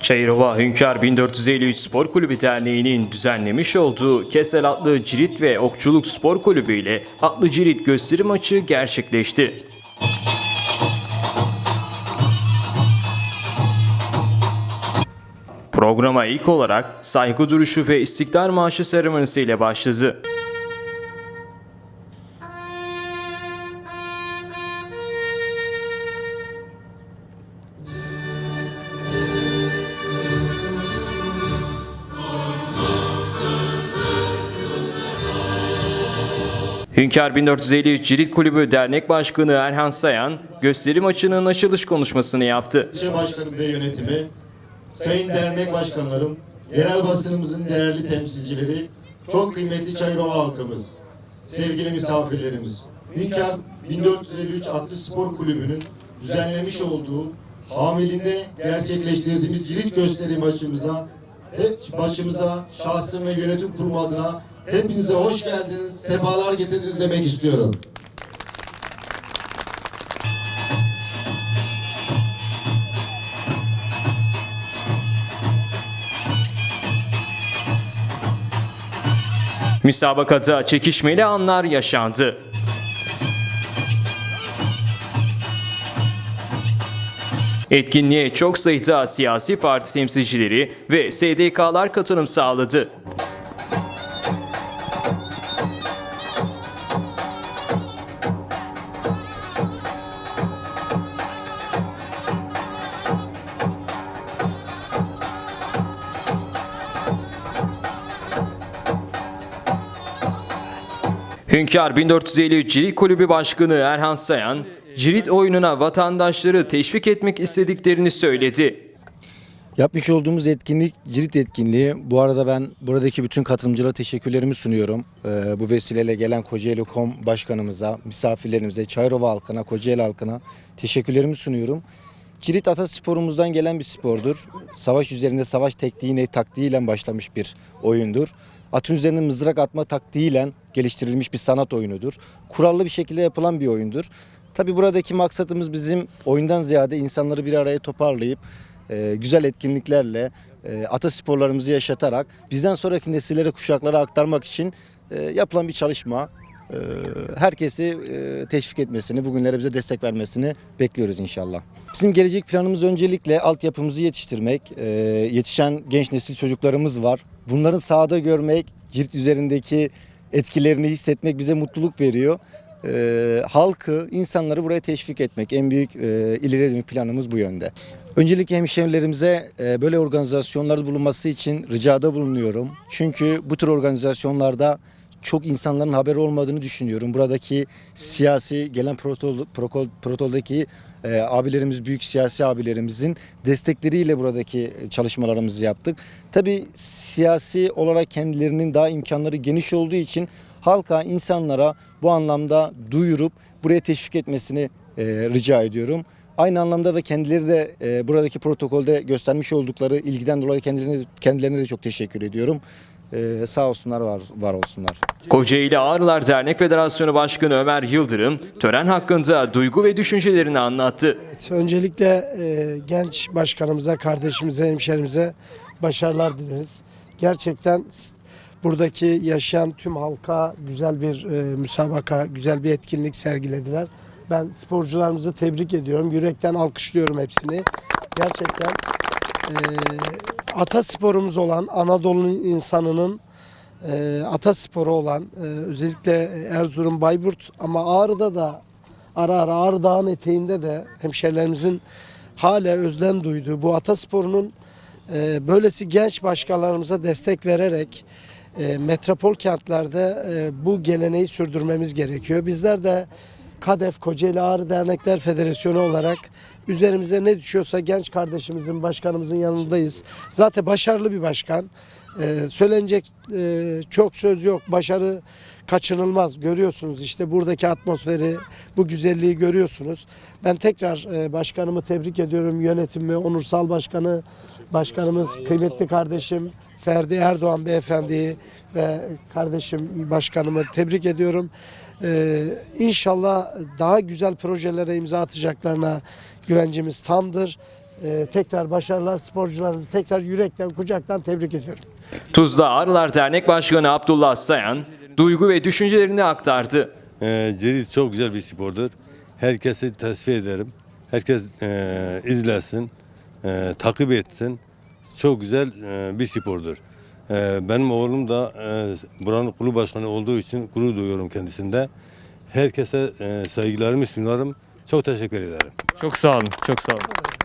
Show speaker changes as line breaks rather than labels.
Çayırova Hünkar 1453 Spor Kulübü Derneği'nin düzenlemiş olduğu Kesel Atlı Cirit ve Okçuluk Spor Kulübü ile Atlı Cirit gösteri maçı gerçekleşti. Programa ilk olarak saygı duruşu ve istiklal marşı seremonisiyle başladı. Hünkar 1453 Cirit Kulübü Dernek Başkanı Erhan Sayan, gösteri maçının açılış konuşmasını yaptı.
Başkanım ve yönetimi, sayın dernek başkanlarım, yerel basınımızın değerli temsilcileri, çok kıymetli Çayırova halkımız, sevgili misafirlerimiz. Hünkar 1453 Atlı Spor Kulübü'nün düzenlemiş olduğu hamilinde gerçekleştirdiğimiz cirit gösteri maçımıza, hep başımıza, şahsım ve yönetim kurulu adına hepinize hoş geldiniz, sefalar getirdiniz demek istiyorum.
Müsabakada çekişmeli anlar yaşandı. Etkinliğe çok sayıda siyasi parti temsilcileri ve SDK'lar katılım sağladı. Hünkar 1453 Cirit Kulübü Başkanı Erhan Sayan, Cirit oyununa vatandaşları teşvik etmek istediklerini söyledi.
Yapmış olduğumuz etkinlik Cirit etkinliği. Bu arada ben buradaki bütün katılımcılara teşekkürlerimi sunuyorum. Ee, bu vesileyle gelen Kocaeli.com başkanımıza, misafirlerimize, Çayrova halkına, Kocaeli halkına teşekkürlerimi sunuyorum. Cirit atasporumuzdan gelen bir spordur. Savaş üzerinde savaş tekniğiyle, taktiğiyle başlamış bir oyundur. Atın üzerinde mızrak atma taktiğiyle geliştirilmiş bir sanat oyunudur. Kurallı bir şekilde yapılan bir oyundur. Tabi buradaki maksadımız bizim oyundan ziyade insanları bir araya toparlayıp e, güzel etkinliklerle e, atasporlarımızı yaşatarak bizden sonraki nesillere kuşaklara aktarmak için e, yapılan bir çalışma. E, herkesi e, teşvik etmesini, bugünlere bize destek vermesini bekliyoruz inşallah. Bizim gelecek planımız öncelikle altyapımızı yetiştirmek. E, yetişen genç nesil çocuklarımız var. Bunların sahada görmek, cirit üzerindeki etkilerini hissetmek bize mutluluk veriyor. E, halkı, insanları buraya teşvik etmek en büyük e, ileri dönük planımız bu yönde. Öncelikle hemşehrilerimize e, böyle organizasyonlarda bulunması için ricada bulunuyorum. Çünkü bu tür organizasyonlarda çok insanların haberi olmadığını düşünüyorum. Buradaki siyasi gelen protokol, protokol, protokoldeki e, abilerimiz, büyük siyasi abilerimizin destekleriyle buradaki çalışmalarımızı yaptık. Tabii siyasi olarak kendilerinin daha imkanları geniş olduğu için halka, insanlara bu anlamda duyurup buraya teşvik etmesini e, rica ediyorum. Aynı anlamda da kendileri de e, buradaki protokolde göstermiş oldukları ilgiden dolayı kendilerine, kendilerine de çok teşekkür ediyorum. E, sağ olsunlar, var, var olsunlar.
Kocaeli Ağrılar Dernek Federasyonu Başkanı Ömer Yıldırım, tören hakkında duygu ve düşüncelerini anlattı.
Öncelikle e, genç başkanımıza, kardeşimize, hemşerimize başarılar dileriz. Gerçekten buradaki yaşayan tüm halka güzel bir e, müsabaka, güzel bir etkinlik sergilediler. Ben sporcularımızı tebrik ediyorum. Yürekten alkışlıyorum hepsini. Gerçekten e, atasporumuz olan Anadolu insanının e, atasporu olan e, özellikle Erzurum, Bayburt ama Ağrı'da da ara ara Ağrı Dağı'nın eteğinde de hemşerilerimizin hala özlem duyduğu bu atasporunun e, böylesi genç başkanlarımıza destek vererek e, metropol kentlerde e, bu geleneği sürdürmemiz gerekiyor. Bizler de KADEF Kocaeli Ağrı Dernekler Federasyonu olarak üzerimize ne düşüyorsa genç kardeşimizin, başkanımızın yanındayız. Zaten başarılı bir başkan. Ee, söylenecek e, çok söz yok. Başarı kaçınılmaz. Görüyorsunuz işte buradaki atmosferi, bu güzelliği görüyorsunuz. Ben tekrar e, başkanımı tebrik ediyorum. Yönetimi, onursal başkanı, başkanımız, kıymetli kardeşim Ferdi Erdoğan beyefendiyi ve kardeşim başkanımı tebrik ediyorum. Ee, inşallah daha güzel projelere imza atacaklarına güvencimiz tamdır. e, tekrar başarılar sporcularımızı tekrar yürekten kucaktan tebrik ediyorum.
Tuzla Arılar Dernek Başkanı Abdullah Sayan, duygu ve düşüncelerini aktardı.
Ee, cirit çok güzel bir spordur. Herkesi tavsiye ederim. Herkes e, izlesin, e, takip etsin. Çok güzel e, bir spordur. E, benim oğlum da e, buranın kulüp başkanı olduğu için gurur duyuyorum kendisinde. Herkese e, saygılarımı sunarım. Çok teşekkür ederim.
Çok sağ olun, çok sağ olun.